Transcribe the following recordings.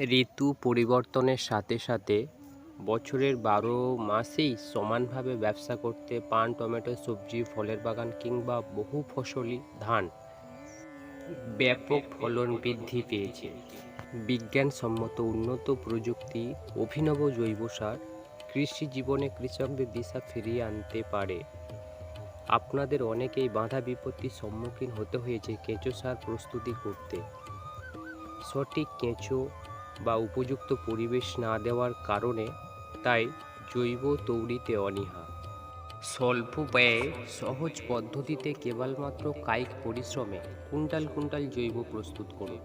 ঋতু পরিবর্তনের সাথে সাথে বছরের বারো মাসেই সমানভাবে ব্যবসা করতে পান, টমেটো, সবজি, ফলের বাগান কিংবা বহু ফসলি ধান ব্যাপক ফলন বৃদ্ধি পেয়েছে। বিজ্ঞানসম্মত উন্নত প্রযুক্তি, অভিনব জৈব সার, কৃষি জীবনে কৃষকদের দিশা ফিরিয়ে আনতে পারে। আপনাদের অনেকেই বাধা বিপত্তির সম্মুখীন হতে হয়েছে কেঁচো সার প্রস্তুতি করতে। সঠিক কেঁচো বা উপযুক্ত পরিবেশ না দেওয়ার কারণে তাই জৈব তৈরিতে অনীহা। স্বল্প ব্যয়ে সহজ পদ্ধতিতে কেবলমাত্র কায়িক পরিশ্রমে কুইন্টাল কুইন্টাল জৈব প্রস্তুত করুন।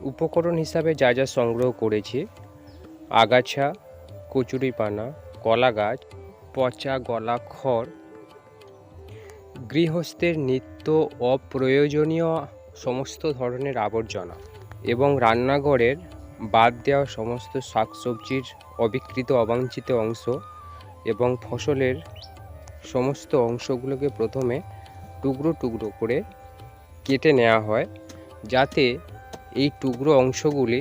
উপকরণ হিসাবে যা যা সংগ্রহ করেছি, আগাছা, কচুরিপানা কলা গাছ পচা গলা খড়, গৃহস্থের নিত্য অপ্রয়োজনীয় সমস্ত ধরনের আবর্জনা। এবং রান্নাঘরের বাদ দেওয়া সমস্ত শাকসবজির অবিকৃত অবাঞ্ছিত অংশ এবং ফসলের সমস্ত অংশগুলোকে প্রথমে টুকরো টুকরো করে কেটে নেওয়া হয়, যাতে এই টুকরো অংশগুলি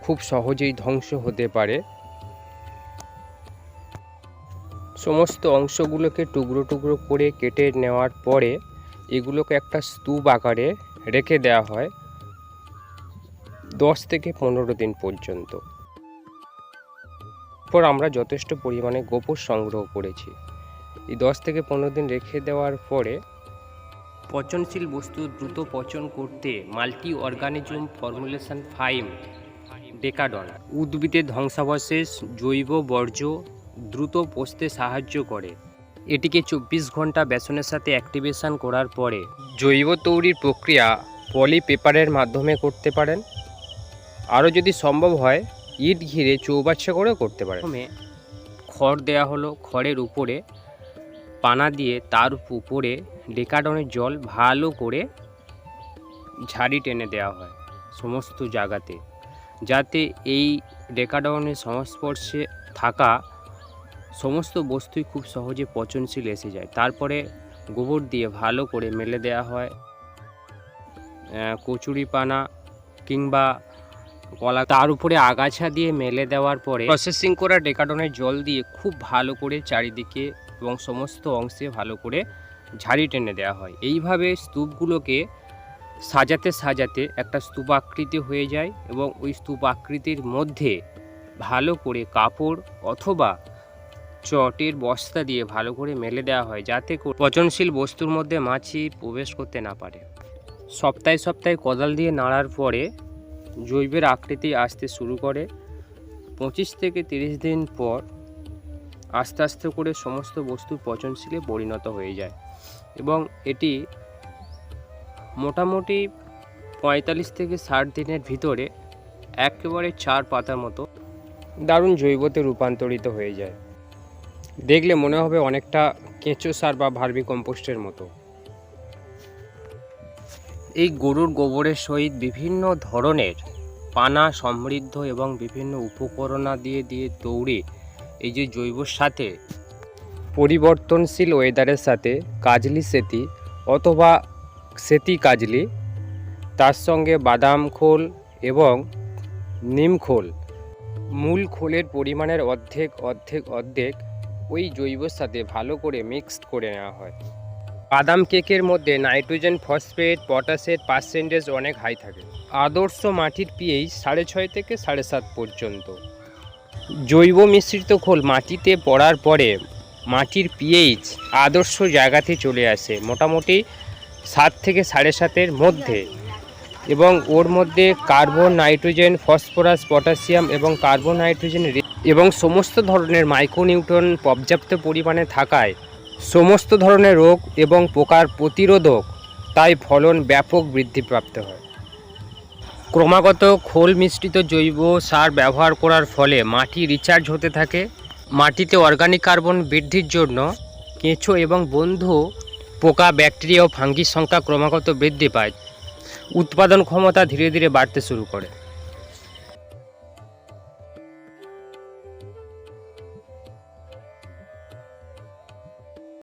খুব সহজেই ধ্বংস হতে পারে। সমস্ত অংশগুলোকে টুকরো টুকরো করে কেটে নেওয়ার পরে এগুলোকে একটা স্তূপ আকারে রেখে দেওয়া হয়। দশ থেকে পনেরো দিন পর্যন্ত। পর আমরা যথেষ্ট পরিমাণে গোবর সংগ্রহ করেছি। এই দশ থেকে পনেরো দিন রেখে দেওয়ার পরে পচনশীল বস্তু দ্রুত পচন করতে মাল্টি অর্গানিজম ফর্মুলেশন ফাইম, ডেকাডন উদ্ভিদের ধ্বংসাবশেষ, জৈব বর্জ্য দ্রুত পচতে সাহায্য করে। এটিকে চব্বিশ ঘণ্টা বেসনের সাথে অ্যাক্টিভেশন করার পরে জৈব তৈরির প্রক্রিয়া পলি পেপারের মাধ্যমে করতে পারেন। আরও যদি সম্ভব হয় ইট ঘিরে চৌবাচ্চা করেও করতে পারে প্রথমে খড় দেওয়া হলো খড়ের উপরে পানা দিয়ে তার উপরে ডেকাডনের জল ভালো করে ঝাড়ি টেনে দেওয়া হয় সমস্ত জায়গাতে যাতে এই ডেকাডনের সংস্পর্শে থাকা সমস্ত বস্তুই খুব সহজে পচনশীল এসে যায়। তারপরে গোবর দিয়ে ভালো করে মেলে দেওয়া হয় আহ, কচুরিপানা কিংবা কলা তার উপরে আগাছা দিয়ে মেলে দেওয়ার পরে প্রসেসিং করা ডেকাডনের জল দিয়ে খুব ভালো করে চারিদিকে এবং সমস্ত অংশে ভালো করে ঝাড়ি টেনে দেওয়া হয়। এইভাবে স্তূপগুলোকে সাজাতে সাজাতে একটা স্তূপ আকৃতি হয়ে যায় এবং ওই স্তূপ আকৃতির মধ্যে ভালো করে কাপড় অথবা চটের বস্তা দিয়ে ভালো করে মেলে দেওয়া হয় যাতে পচনশীল বস্তুর মধ্যে মাছি প্রবেশ করতে না পারে। সপ্তাহে সপ্তাহে কোদাল দিয়ে নাড়ার পরে জৈবের আকৃতি আসতে শুরু করে। পঁচিশ থেকে তিরিশ দিন পর আস্তে আস্তে করে সমস্ত বস্তু পচনশীলে পরিণত হয়ে যায় এবং এটি মোটামুটি পঁয়তাল্লিশ থেকে ষাট দিনের ভিতরে একেবারে চার পাতার মতো দারুণ জৈবতে রূপান্তরিত হয়ে যায়। দেখলে মনে হবে অনেকটা কেঁচো সার বা ভার্মি কম্পোস্টের মতো। এই গরুর গোবরের সহিত বিভিন্ন ধরনের পানা সমৃদ্ধ এবং বিভিন্ন উপকরণা দিয়ে দিয়ে দৌড়ে এই যে জৈবর সাথে পরিবর্তনশীল ওয়েদারের সাথে কাজলি সেতি অথবা সেতি কাজলি, তার সঙ্গে বাদাম খোল এবং নিম খোল। মূল খোলের পরিমাণের অর্ধেক অর্ধেক অর্ধেক ওই জৈবর সাথে ভালো করে মিক্সড করে নেওয়া হয়। বাদাম কেকের মধ্যে নাইট্রোজেন ফসফেট পটাশের পার্সেন্টেজ অনেক হাই থাকে। আদর্শ মাটির পিএইচ সাড়ে ছয় থেকে সাড়ে সাত পর্যন্ত। জৈব মিশ্রিত খোল মাটিতে পড়ার পরে মাটির পিএইচ আদর্শ জায়গাতে চলে আসে, মোটামুটি সাত থেকে সাড়ে সাতের মধ্যে। এবং ওর মধ্যে কার্বন, নাইট্রোজেন, ফসফরাস পটাশিয়াম এবং কার্বন, নাইট্রোজেন এবং সমস্ত ধরনের মাইক্রোনিউট্রন পর্যাপ্ত পরিমাণে থাকায় সমস্ত ধরনের রোগ এবং পোকার প্রতিরোধক, তাই ফলন ব্যাপক বৃদ্ধিপ্রাপ্ত হয়। ক্রমাগত খোল মিশ্রিত জৈব সার ব্যবহার করার ফলে মাটি রিচার্জ হতে থাকে। মাটিতে অর্গানিক কার্বন বৃদ্ধির জন্য কেঁচো এবং বন্ধু পোকা ব্যাকটেরিয়া ও ফাঙ্গির সংখ্যা ক্রমাগত বৃদ্ধি পায়। উৎপাদন ক্ষমতা ধীরে ধীরে বাড়তে শুরু করে।